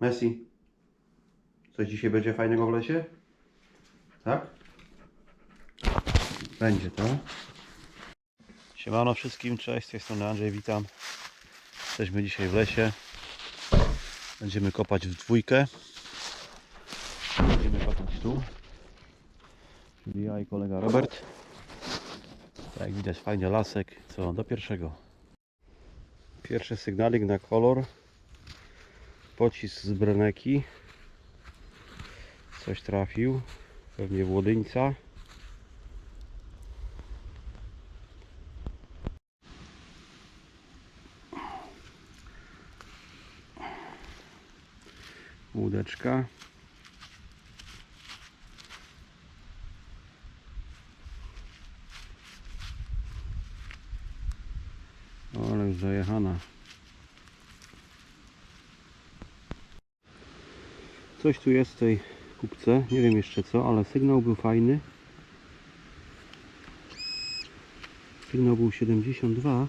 Messi, coś dzisiaj będzie fajnego w lesie? Tak? Będzie to. Siemano wszystkim, cześć, z tej strony Andrzej, witam. Jesteśmy dzisiaj w lesie. Będziemy kopać w dwójkę. Będziemy kopać tu. Czyli ja i kolega Robert. Tak jak widać fajnie lasek. Co, do pierwszego. Pierwszy sygnalik na kolor. Pocisk z breneki. Coś trafił. Pewnie włodyńca. Łódeczka. Ale już zajechana. Coś tu jest w tej kupce, nie wiem jeszcze co, ale sygnał był fajny. Sygnał był 72.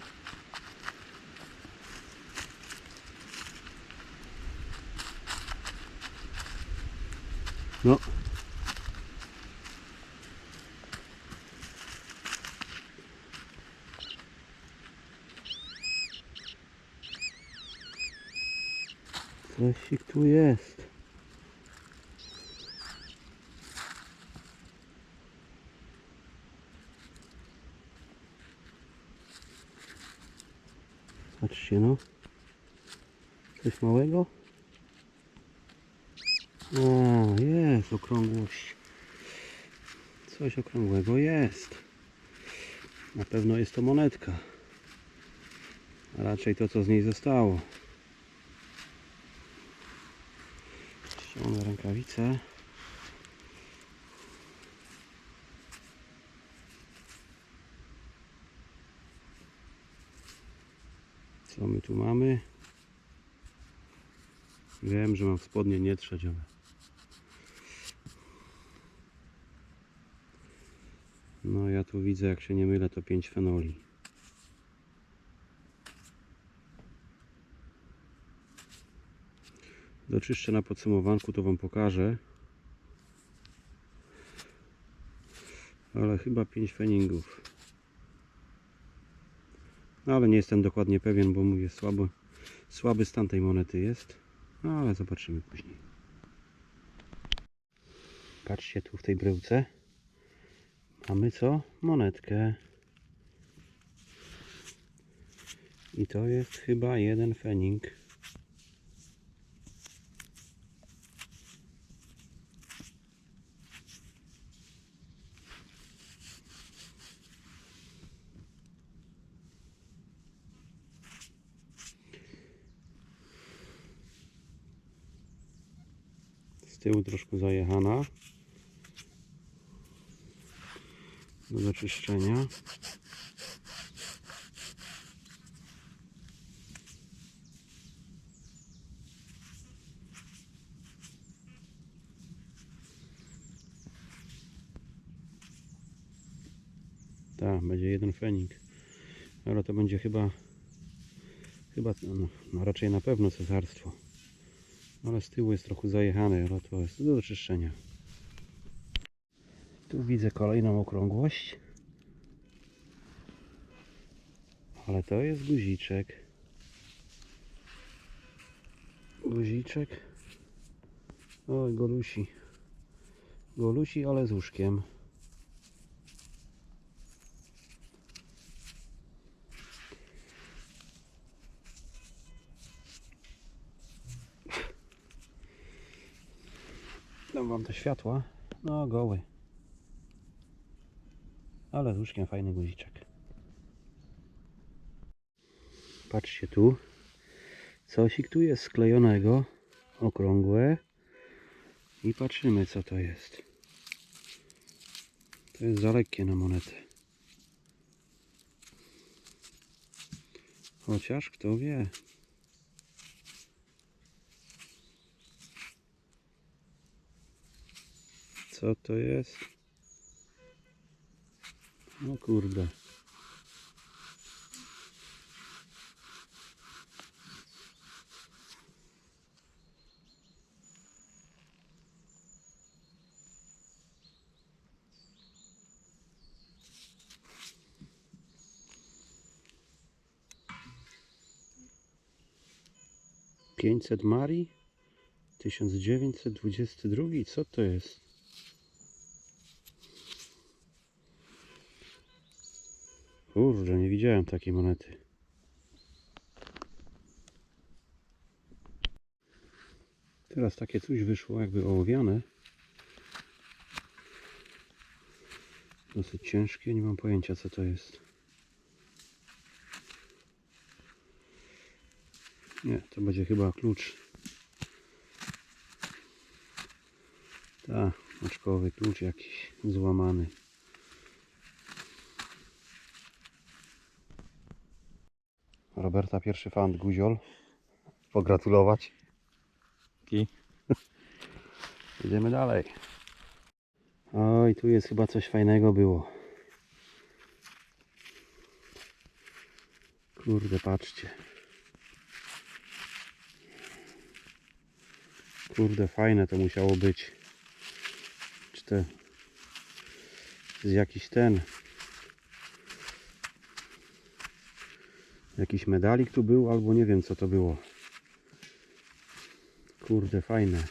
No. Coś tu jest. Patrzcie no. Coś małego? O, jest okrągłość. Coś okrągłego jest. Na pewno jest to monetka. A raczej to, co z niej zostało. Ściągnę rękawice. Co my tu mamy? Wiem, że mam w spodnie nie trzeć, ale... No ja tu widzę, jak się nie mylę, to 5 fenoli. Doczyszczę na podsumowanku, to Wam pokażę. Ale chyba 5 feningów. No ale nie jestem dokładnie pewien, bo mówię słabo, słaby stan tej monety jest. No ale zobaczymy później. Patrzcie tu w tej bryłce. Mamy co? Monetkę. I to jest chyba jeden fening. Tyłu troszkę zajechana. Do doczyszczenia. Tak, będzie jeden fenik. Ale to będzie chyba, chyba, no, no raczej na pewno cesarstwo. Ale z tyłu jest trochę zajechane, ale to jest do doczyszczenia. Tu widzę kolejną okrągłość. Ale to jest guziczek. Guziczek. Oj, golusi. Golusi, ale z łóżkiem. Te światła. No, goły. Ale z łóżkiem fajny guziczek. Patrzcie tu. Cosik tu jest sklejonego. Okrągłe. I patrzymy co to jest. To jest za lekkie na monetę. Chociaż kto wie. Co to jest? No kurde. Pięćset Marii, tysiąc dziewięćset dwudziesty drugi, co to jest? Kurde, nie widziałem takiej monety. Teraz takie coś wyszło, jakby ołowiane. Dosyć ciężkie, nie mam pojęcia co to jest. Nie, to będzie chyba klucz. Tak, oczkowy klucz jakiś złamany. Roberta pierwszy fan guziol. Pogratulować. Ki. Idziemy dalej. Oj, tu jest chyba coś fajnego było. Kurde, patrzcie. Kurde, fajne to musiało być. Czy to jest jakiś ten. Jakiś medalik tu był, albo nie wiem co to było. Kurde, fajne.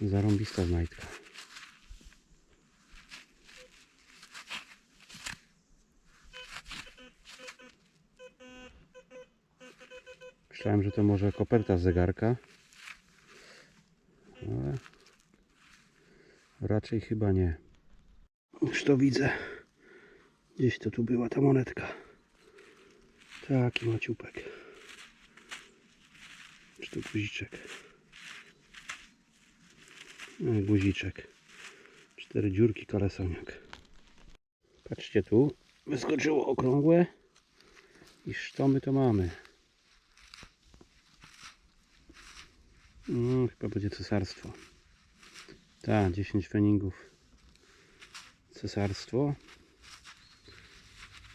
Zarąbista znajdka. Myślałem, że to może koperta z zegarka. Ale raczej chyba nie. Już to widzę. Gdzieś to tu była ta monetka. Taki maciupek. Czy to guziczek? E, Guziczek. Cztery dziurki kalesoniak. Patrzcie tu. Wyskoczyło okrągłe. I sztomy to mamy. No, chyba będzie cesarstwo. Tak, 10 feningów. Cesarstwo.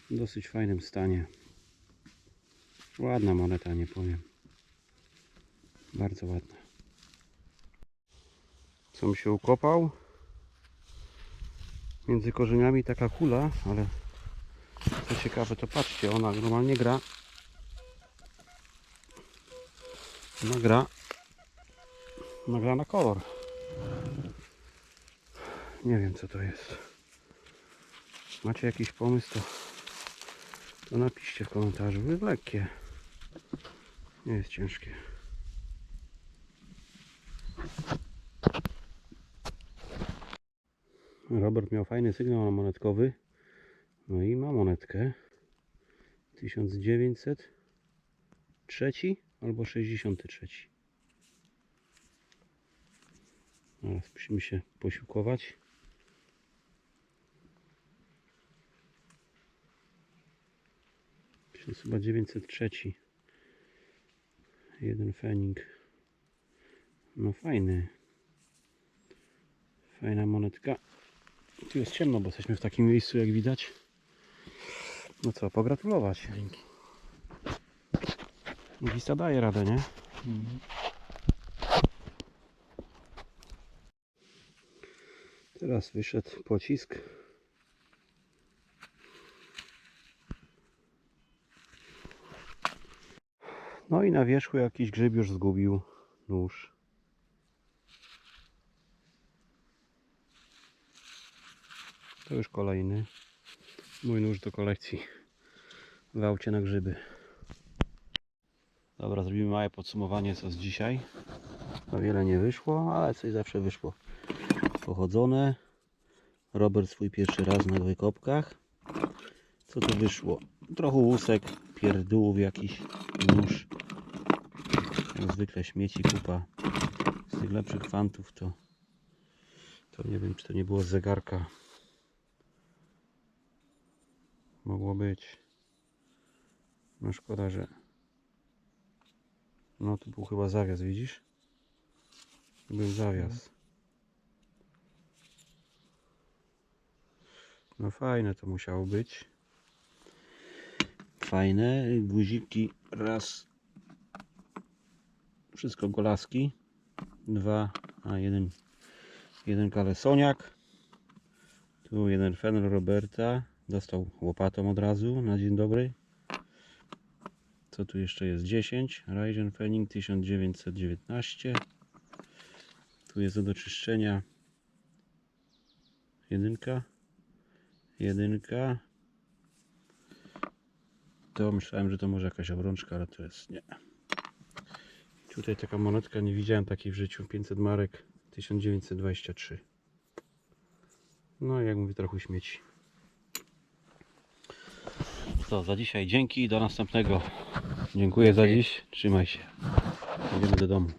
W dosyć fajnym stanie. Ładna moneta, nie powiem. Bardzo ładna. Co mi się ukopał? Między korzeniami taka kula, ale co ciekawe to patrzcie, ona normalnie gra. Ona gra. Ona gra na kolor. Nie wiem co to jest. Macie jakiś pomysł to, to napiszcie w komentarzu. Jest lekkie. Nie jest ciężkie. Robert miał fajny sygnał monetkowy. No i ma monetkę. 1903 albo 63. Teraz musimy się posiłkować. To jest chyba 903. Jeden fening. No fajny. Fajna monetka. Tu jest ciemno, bo jesteśmy w takim miejscu, jak widać. No co, pogratulować. Dzięki. Lista daje radę, nie? Teraz wyszedł pocisk. No i na wierzchu jakiś grzyb już zgubił nóż. To już kolejny. Mój nóż do kolekcji w aucie na grzyby. Dobra, zrobimy małe podsumowanie co z dzisiaj. No wiele nie wyszło, ale coś zawsze wyszło. Pochodzone. Robert swój pierwszy raz na wykopkach. Co to wyszło? Trochę łusek, pierdółów jakiś, nóż. Jak zwykle śmieci kupa. Z tych lepszych fantów to to nie wiem czy to nie było z zegarka. Mogło być. No szkoda, że no tu był chyba zawias, widzisz? Tu Był zawias. No fajne to musiało być. Fajne. Guziki raz. Wszystko golaski. Dwa, a jeden, jeden kalesoniak. Tu jeden Fenner Roberta. Dostał łopatą od razu na dzień dobry. Co tu jeszcze jest? 10. Ryzen Fenning 1919. Tu jest do doczyszczenia. Jedynka. Jedynka. To myślałem, że to może jakaś obrączka, ale to jest nie. Tutaj taka monetka, nie widziałem takiej w życiu. 500 marek 1923. No jak mówię, trochę śmieci. To za dzisiaj dzięki, do następnego. Dziękuję za dziś, trzymaj się. Idziemy do domu.